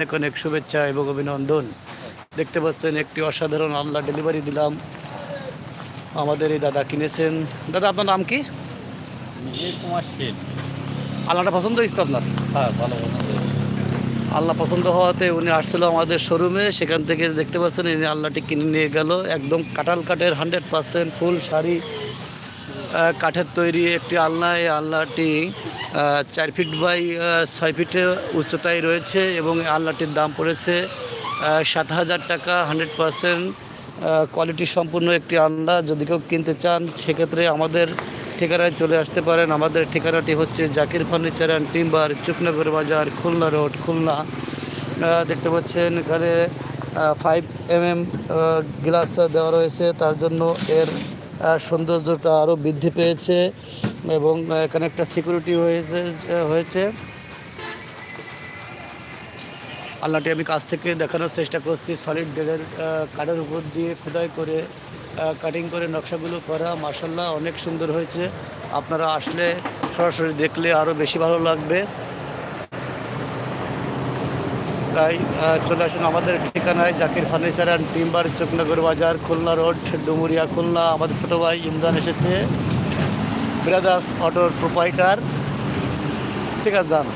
অনেক অনেক শুভেচ্ছা এবং অভিনন্দন। দেখতে পাচ্ছেন একটি অসাধারণ আল্লাহ ডেলিভারি দিলাম। আমাদের এই দাদা কিনেছেন। দাদা আপনার নাম কি? কুমার আল্লাহটা পছন্দ হয়েছে তো আপনার? হ্যাঁ ভালো আল্লাহ পছন্দ হওয়াতে উনি আসছিল আমাদের শোরুমে সেখান থেকে দেখতে পাচ্ছেন ইনি আল্লাহটি কিনে নিয়ে গেল। একদম কাঁঠাল কাঠের হান্ড্রেড পার্সেন্ট ফুল শাড়ি। কাঠের তৈরি একটি আলনা। এই আলনাটি চার ফিট বাই ছয় ফিটে উচ্চতায় রয়েছে এবং আলনাটির দাম পড়েছে সাত হাজার টাকা হান্ড্রেড পার্সেন্ট কোয়ালিটি সম্পূর্ণ একটি আলনা। যদি কেউ কিনতে চান, সেক্ষেত্রে আমাদের ঠিকানায় চলে আসতে পারেন। আমাদের ঠিকানাটি হচ্ছে Zakir furniture and timber, Chuknagar Bazar, Khulna road, Khulna. দেখতে পাচ্ছেন এখানে ফাইভ এম এম গ্লাস দেওয়া রয়েছে। তার জন্য এর সৌন্দর্যটা আরও বৃদ্ধি পেয়েছে এবং এখানে একটা সিকিউরিটি হয়েছে হয়েছে। আল্লাহটি আমি কাছ থেকে দেখানোর চেষ্টা করছি সলিড দেড়ের কাঠের উপর দিয়ে খোদাই করে কাটিং করে নকশাগুলো করা। মার্শাল্লাহ অনেক সুন্দর হয়েছে। আপনারা আসলে সরাসরি দেখলে আরও বেশি ভালো লাগবে। তাই চলে আসুন আমাদের ঠিকানায় Zakir furniture and timber Chuknagar Bazar Khulna road Dumuria Khulna. আমাদের ছোটো ভাই ইমরান এসেছে ব্রাদার্স অটোর প্রোপাইটার। ঠিক আছে দাম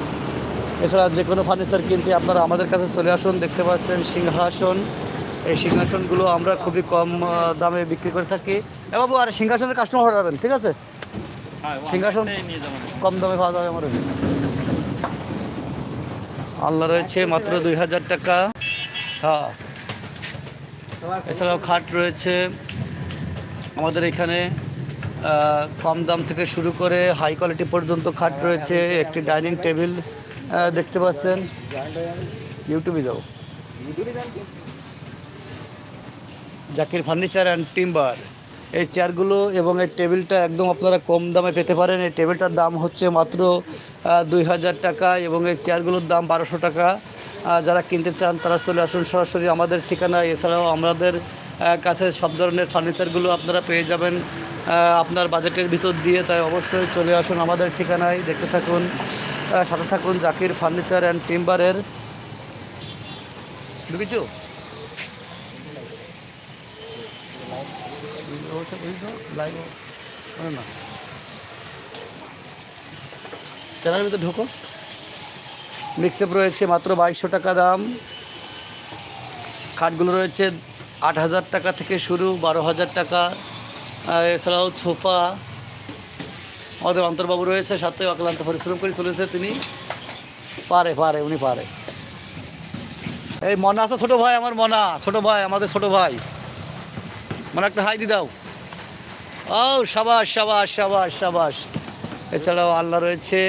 এছাড়া যে কোনো ফার্নিচার কিনতে আপনারা আমাদের কাছে চলে আসুন দেখতে পাচ্ছেন সিংহাসন। এই সিংহাসনগুলো আমরা খুবই কম দামে বিক্রি করে থাকি। এ বাবু আর সিংহাসনের কাস্টমার হটাবেন ঠিক আছে? হ্যাঁ, সিংহাসন? কম দামে পাওয়া যাবে আমার। এখানে। আলনা রয়েছে মাত্র দুই হাজার টাকা। হ্যাঁ। এছাড়াও খাট রয়েছে। আমাদের এখানে কম দাম থেকে শুরু করে হাই কোয়ালিটি পর্যন্ত খাট রয়েছে। একটি ডাইনিং টেবিল দেখতে পাচ্ছেন। ইউটিউবে যাও জাকির ফার্নিচার অ্যান্ড টিম্বার এই চেয়ারগুলো এবং এই টেবিলটা একদম আপনারা কম দামে পেতে পারেন। এই টেবিলটার দাম হচ্ছে মাত্র দুই হাজার টাকা এবং এই চেয়ারগুলোর দাম বারোশো টাকা। যারা কিনতে চান তারা চলে আসুন সরাসরি আমাদের ঠিকানায়। এছাড়াও আমাদের কাছে সব ধরনের ফার্নিচারগুলো আপনারা পেয়ে যাবেন। আপনার বাজেটের ভিতর দিয়ে, তাই অবশ্যই চলে আসুন আমাদের ঠিকানায়। দেখতে থাকুন সাথে থাকুন জাকির ফার্নিচার অ্যান্ড টিম্বারের চ্যানেলের ভিতরে ঢোকো। মিক্সআপ রয়েছে মাত্র বাইশশো টাকা দাম। খাটগুলো রয়েছে আট হাজার টাকা থেকে শুরু বারো হাজার টাকা এছাড়াও সোফা। আমাদের অন্তর্বাবু রয়েছে, সাথে অক্লান্ত পরিশ্রম করে চলেছে তিনি। পারে পারে, উনি পারে। এই মনা আছে, ছোটো ভাই, আমার মনা, ছোটো ভাই, আমাদের ছোটো ভাই। মানে একটা হাই দি দাও। ও, সাবাস সাবাস সাবাস সাবাস। এছাড়াও আল্লাহ রয়েছে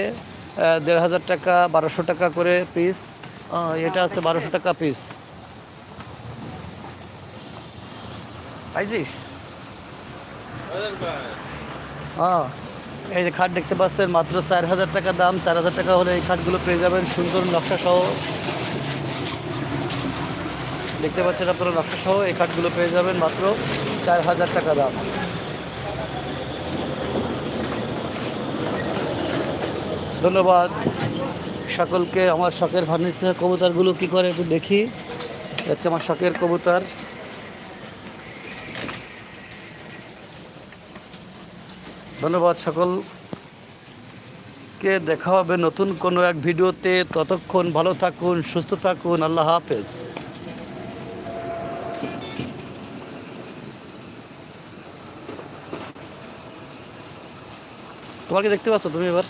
দেড় হাজার টাকা, বারোশো টাকা করে পিস এটা হচ্ছে বারোশো টাকা পিস পাইছিস? হ্যাঁ এই যে খাট দেখতে পাচ্ছেন, মাত্র চার হাজার টাকা দাম। চার হাজার টাকা হলে এই খাটগুলো পেয়ে যাবেন। সুন্দর নকশা সহ। দেখতে পাচ্ছেন আপনারা নকশা সহ এই খাটগুলো পেয়ে যাবেন মাত্র। চার হাজার টাকা দাম। ধন্যবাদ। সকলকে আমার শখের ফার্নিচার কবুতরগুলো কি করে একটু দেখি। যাচ্ছে আমার শখের কবুতর। ধন্যবাদ সকলকে। দেখা হবে নতুন কোনো এক ভিডিওতে। ততক্ষণ ভালো থাকুন, সুস্থ থাকুন। আল্লাহ হাফেজ। তোমাকে দেখতে পাচ্ছ তুমি এবার?